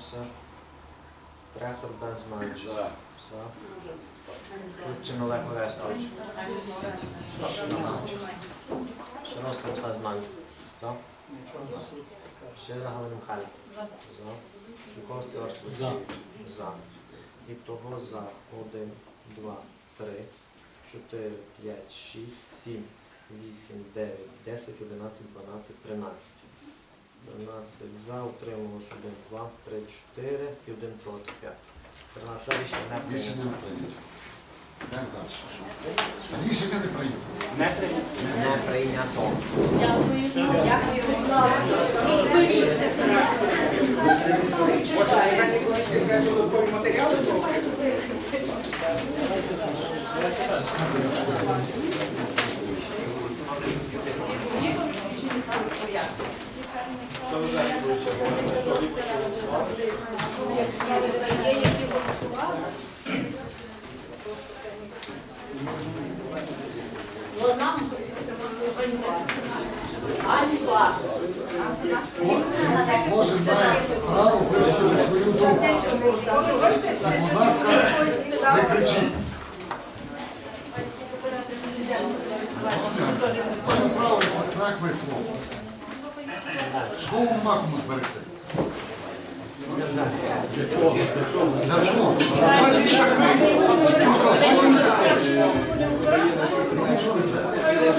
утримався. Трехор Бен Зманович. За. За. Рудчин Олег Орестович. Шаровська Руслан Зманович. За. Щедра Галина Михайлівна. За. Шумковський Орст Олексійович. За. І того за 1, 2, 3, 4, 5, 6, 7, 8, 9, 10, 11, 12, 13. 12 за, утрималось 1, 2, 3, 4 і 1 проти 5. 13 за рішення не Рішення прийнято. не прийнято. Йдемо далі. Рішення не прийнято. Не прийнято. Не прийнято. Дякую. Дякую. Будь ласка. Розберіться. Є, So is that, Для чого? Давайте її закриємо. Можна, давайте її закриємо. Ну, нічого не треба. Я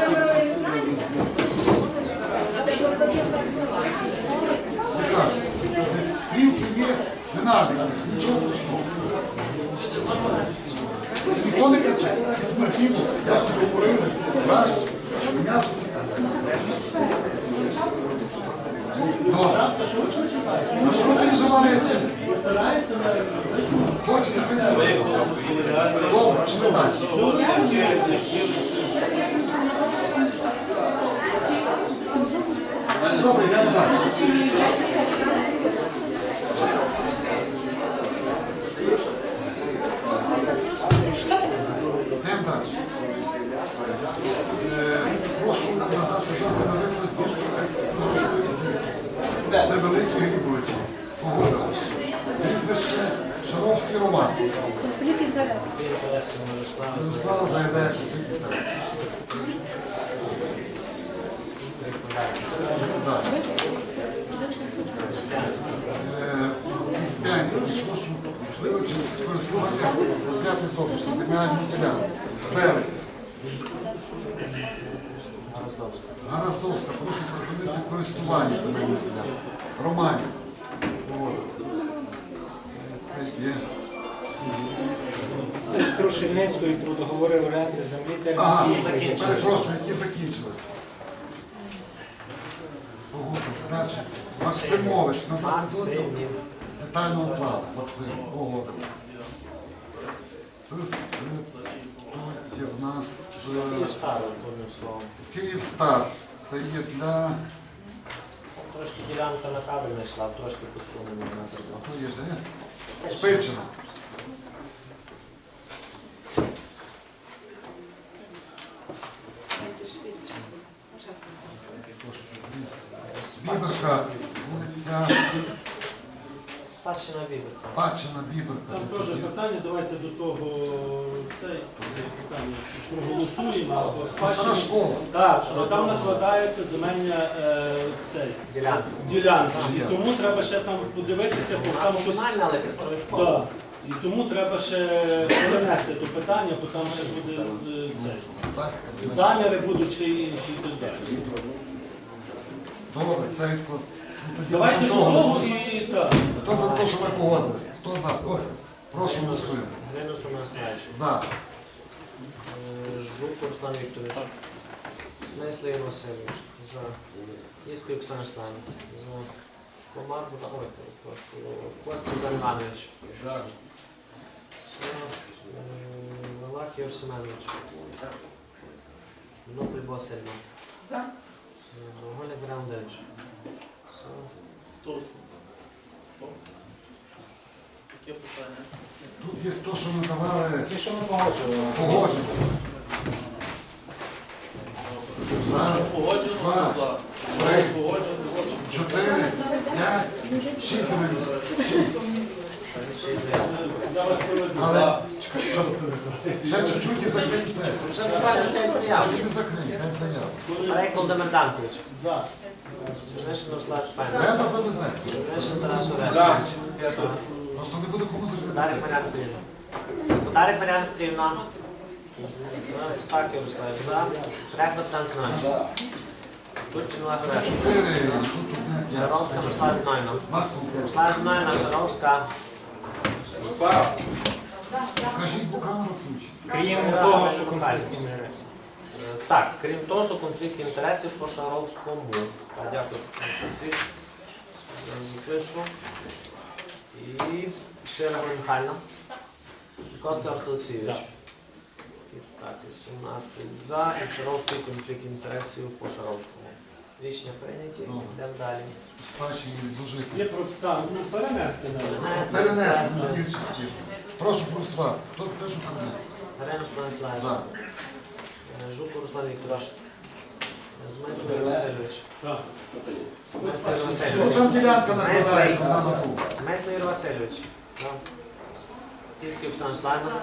кажу, стрілки є, сценарій, нічого страшного. Ніхто не кричить, і смертів, якось говорили, і м'ясо. Ну що ви переживали? Хочете прийти? Добре, пішли далі. Добре, йдемо далі. Е, Прошу надати на використання експортної оцінки. Це великий Грибович. Погода. Прізвище Шаровський Роман. Мирослава. Заявляє, що інтересів. Далі. Е, Іспянський, прошу вилучити з користування розглядати зовнішні земельні ділянки. Селист. Гарастовська, прошу припинити користування земельними ділянками. Романів. Це є. З Крушельницької про договори оренди землі для Ага, перепрошую, які закінчились. Погода. Далі. Максимович, надати дозвіл детального плану. Максим, погода. Тобто, е, тут є в нас Київ старий, одним словом. Київстар. Це є для... Трошки ділянка на кабель знайшла, трошки посунена на є де? Шпильчина. Прошу, щоб ні. Біберка, вулиця Спадщина Біберка. Спадщина Біберка. Там теж питання, давайте до того цей питання проголосуємо. Стара школа. Так, але там накладається земельна е, цей, Ділянка. ділянка. І Ділянка. тому треба ще там подивитися, бо там щось. комунальна, але старою школою. І тому треба ще перенести то питання, бо там ще буде е, цей. Заміри будуть ще інші і так далі. Добре, це відклад. Ну, тоді Давайте за до того того і так. Хто за те, що ми погодили? Хто за? Ой, прошу голосуємо. Гринус Умаснаєвич. За. Е, Жук Руслан Вікторович. Смислий Ігор Васильович. За. Іскри Оксана Штанець. За. Комар Богдан. Ой, прошу. Костя Іванович. За. Е, Валак Ігор Семенович. Нопль Васильович. За. Голя Граундевич. Тут є то, що ми давали Ті, що ми погоджували. погоджено. Раз, два, три, чотири, п'ять, шість проведу. Але чекай, що ще чуть-чуть і закриємо все. Вже п'ять заяв. І не закриємо, п'ять заяв. Марек Володимир Данкович. За. Синишин Руслан Степанович. Треба записати. Синишин Тарас Орестович. Просто не буде кому Дарик записати. Мар'яна Петрівна. Дарик Мар'яна Петрівна. Стак Ярослав. За. Турчин Орестович. Чотири, тут одне, п'ять. Шаровська Мирослава Знойна. Мирослава Знойна, Шаровська. Бо включить. Крім того, що конфлікт інтересів. Так, крім того, що конфлікт інтересів по Шаровському. Так, Дякую. Запишу. І ще Михайлівна. Шульковський Артур Олексійович. Так, 18 за. І Шаровський конфлікт інтересів по Шаровському. Рішення прийняті. Добре. Йдемо далі. Спадщині відложити. Є про так, ну перенести навіть. Перенести на слідчі стіл. Прошу голосувати. Хто за те, що перенести? Грену Станіславович. За. Е, Жук Руслан Вікторович. Змислив Васильович. Так. Змислив Ну, Васильович. там ділянка накладається на напругу. Змислив Васильович. Піський Оксана Славна.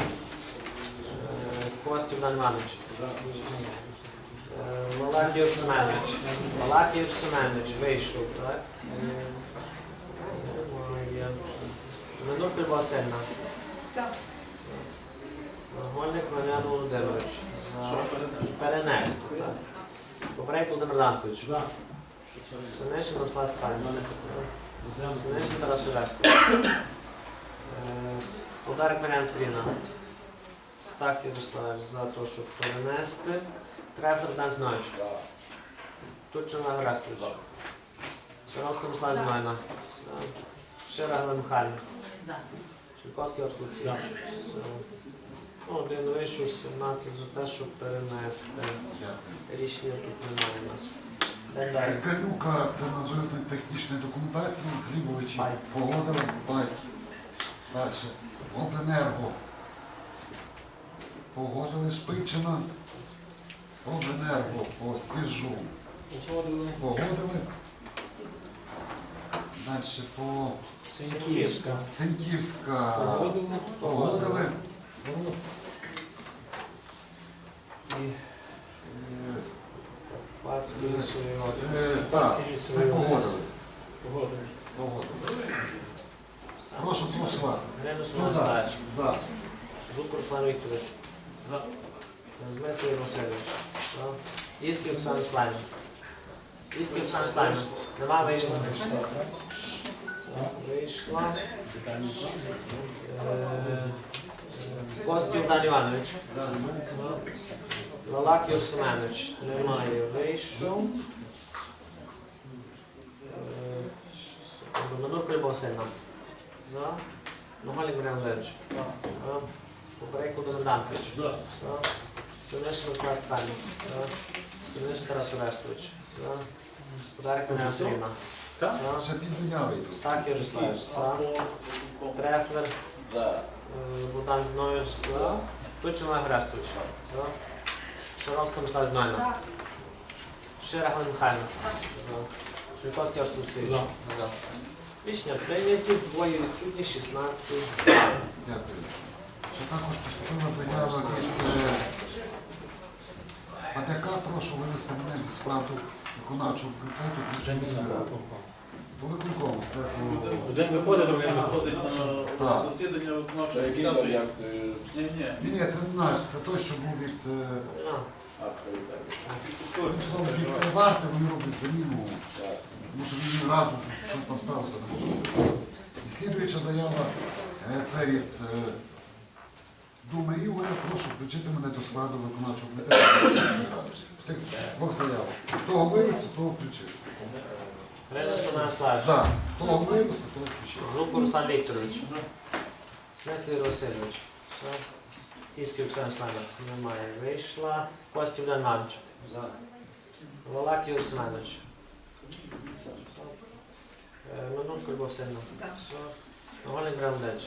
Костюк Дан Іванович. Е, Семенович. Малак Семенович вийшов, так? Е, Немає. Минук Любов Мар'ян Володимирович. За перенести, так. Попередньо Володимир Ланкович. За. Синишин Руслан Сталін. Синишин Тарас. Е, с- Подарок Мар'ян Петрівна. Стах Ярославович за те, щоб перенести. Трефер Дан Зноїч. Турчин Олег Орестович. Шаровська Руслан Знойна. Шира Орст Олексійович. Все. Ну, Один вийшов, 17 за те, щоб перенести. Рішення тут немає у нас. Далі. Калюка це на виготовлення технічної документації. Глібовичі Пай. погодили. Далі. Обленерго. Погодили Шпичина. Обленерго по свіжу. Погодили. Далі по Синьківська. Сеньківська. Погодили. Погодили. Пацький е, Так, це погодили. Погодили. Погодили. Прошу голосувати. Хто Суман за? Жук Руслан Вікторович. За. Змислий Васильович. За. Ісків Оксана Слайна. Ісків Оксана Слайна. Нема вийшла. Вийшла. Е, Костів Дан Іванович. Лалак Юр Семенович. Немає. Вийшов. Е. Минур Любов Васильівна. За. Моголік Мар'ян Володимирович. За. Поперек Володимир Данкович. За. За. Синишин Микола Сталін. За. Тарас Орестович. Господарик заяви йдуть. Стах Ярославович. Трефлер. е, Богдан Зинович. За. Тучин Олег Орестович. За. Шаровська Мирослава Знойна. Шира Галина Михайлівна. За. Шуйковський Арсен Олексійович. За. Рішення прийняті, двоє відсутні, 16 за. Дякую. Ще також поступила заява від е. Прошу винести мене зі складу виконавчого комітету міської ради. По виконкому. Це по... Один виходить, другий заходить. На Так. засідання виконавчого Який комітету. варіант? Ні, ні. Ні, ні, це не наш, це той, що був від... е, Ну, Одним словом, від варти вони роблять заміну. Тому що він разу щось там сталося, не може бути. І слідуюча заява, е, це від е, Думи Ігоря, прошу включити мене до складу виконавчого комітету. ради. Тих двох заяв. Того вивезти, того включити. Ренесо Мирославович. За. Коломбин Константин Ключевич. Жук Руслан Вікторович. За. Снеслі Васильович. Іскій Оксана Славівна. Немає. Вийшла. Костів Дананович. За. Валак Юр Семенович. Минутку Любов Сильна. За. Нагорний Брандевич.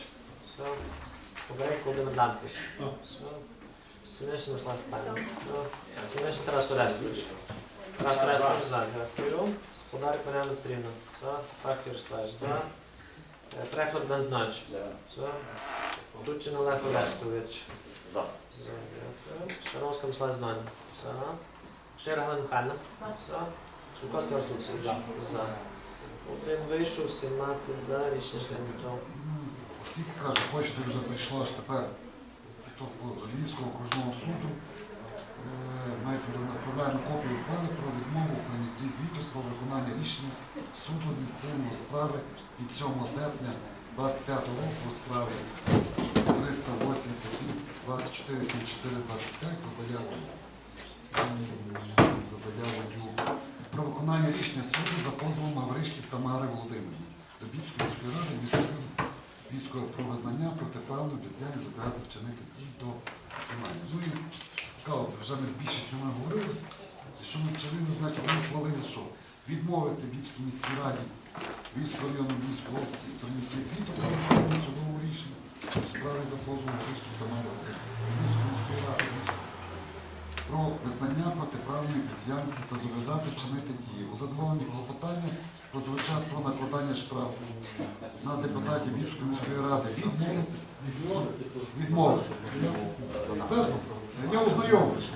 За. Поберек Володимир Данкович. За. Семенишин Руслан Степанович. За. Семенишин Тарас Орестович. За. Раз, раз, раз, за. Дякую. Сподарик Мар'яна Петрівна. За. Стах Ярославович. За. Е, Трефлер Богдан Знайович. За. Турчин Олег Орестович. За. За. Дякую. Шаровська Мислав Зман. За. Шера Галина Михайлівна. За. Шовковська Ростуція. За. За. Один вийшов, 17 за. Рішення прийнято. Оскільки кажу, бачите, вже прийшло аж тепер це то по Львівського окружного суду. Е, Мається направляємо копію ухвали про відмову в прийнятті звіту про виконання рішення суду адміністративної справи від 7 серпня 25 року у справі 380 24 74 25 за заявою за заявою про виконання рішення суду за позовом Гавришків Тамари Володимирівни до Бібської міської ради міської військове про визнання протиправної бездіяльність зобов'язати вчинити до виконання. Ну вже ми з більшістю ми говорили, що ми вчинили, значить ми ухвалили, що відмовити Бібській міській раді Львівського району Львівської області прийнятті звіту про судового рішення у справі за позовом Гришків Тамари Володимирівни Львівської міської ради про визнання протиправної бездіяльності та зобов'язати вчинити дії. У задоволенні клопотання прозвучав про накладання штрафу на депутатів Більшої міської ради відмовити. Відмовити. Це ж я ознайомлюсь.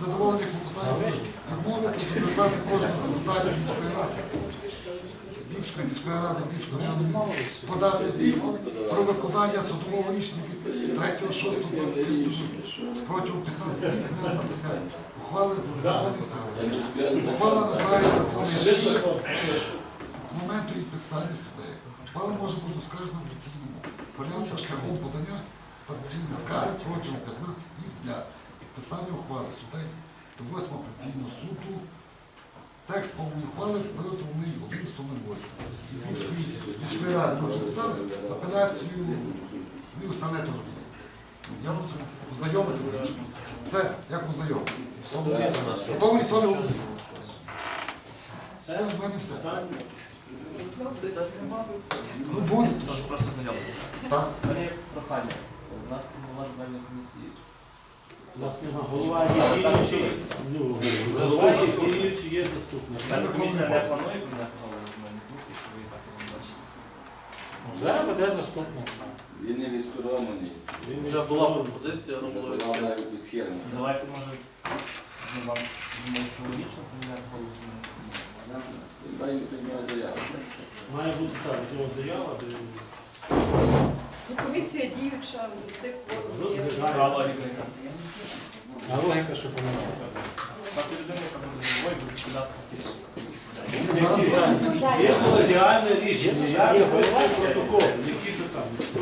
Задоволення клопотання відмовити зобов'язати кожного з депутатів міської ради. Львівської міської ради, Львівського району подати звіт про виконання судового рішення від 3.6.25 протягом 15 днів з дня наприклад, ухвали законів сили. Ухвала набирає законної сили з моменту її підстави судей. Ухвала може бути оскаржена в шляхом подання апеляційної скарги протягом 15 днів з дня підписання ухвали судей до 8 апеляційного суду. Текст повної ухвали виготовлений 11.08. Львівської міської ради ми вже апеляцію, і остальне теж. Я мусив ознайомити речі. Це як ознайомити. Тому ніхто не голосує. Все, в мене все. Ну буде. Просто знайомий. Так. У прохання. У нас голова земельної комісії. У нас нема. Голова є діючий, ну, голова є діючий, є заступник. Комісія не планує поміняти голову земельної комісії, якщо ви і так його бачите. Зараз буде заступник. Він не відскоромлений, Він Вже була пропозиція, але було була навіть відхилена. Давайте, може, ну, вам думаю, що логічно поміняти голову земельної комісії. Заяву. Має бути так, від заява, де Ну, Комісія діюча завжди кворум. Яка? А логіка, що поміняти. Так, людина, яка буде головою, буде зараз Є колегіальне рішення, я підписую протокол, які питання. Все.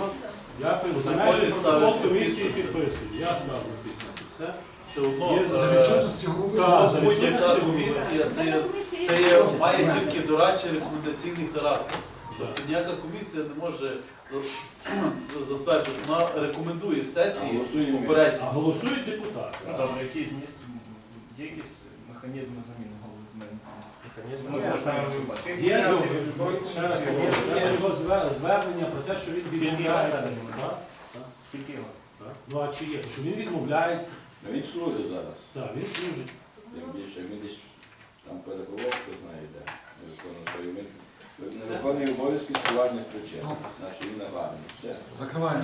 Я земельний протокол комісії підписую, я ставлю підпис. Все. Все одно за е, відсутності голови. Так, за будь-яка комісія, це є, це є має тільки дорадчий рекомендаційний характер. Тобто ніяка комісія не може за- затверджувати, вона рекомендує сесії попередньо. А голосують депутати. Ну, Добре, який зміст, є якісь механізми заміни голови? Ми ситуацію. Є його, ще раз кажу, його зве- звернення про те, що він відмовляється. Тільки Так? Тільки його. Ну а чи є? Що він відмовляється? Ну, Він служить зараз. Так, він служить. Тим більше, він десь там перебував, хто знає де. Виконує свої ми- Не виконує обов'язки з поважних причин. Наші він на армії. Все. Закриваємо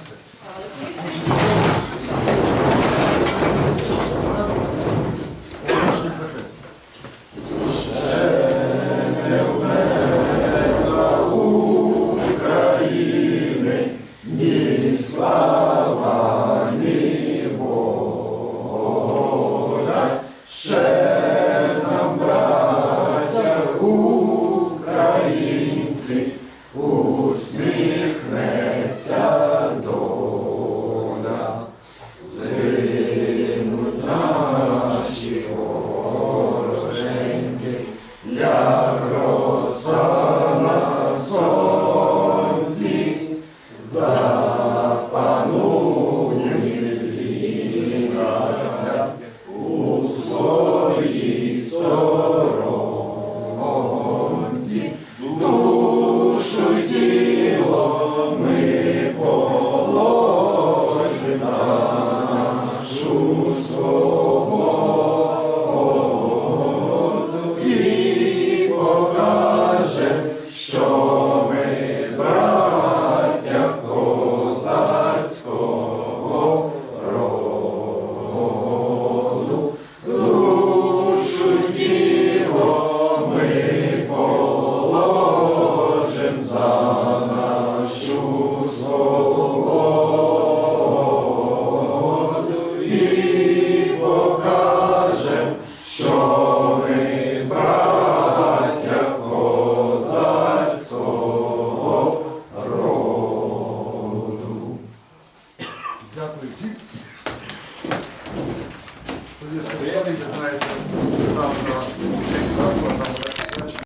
Душу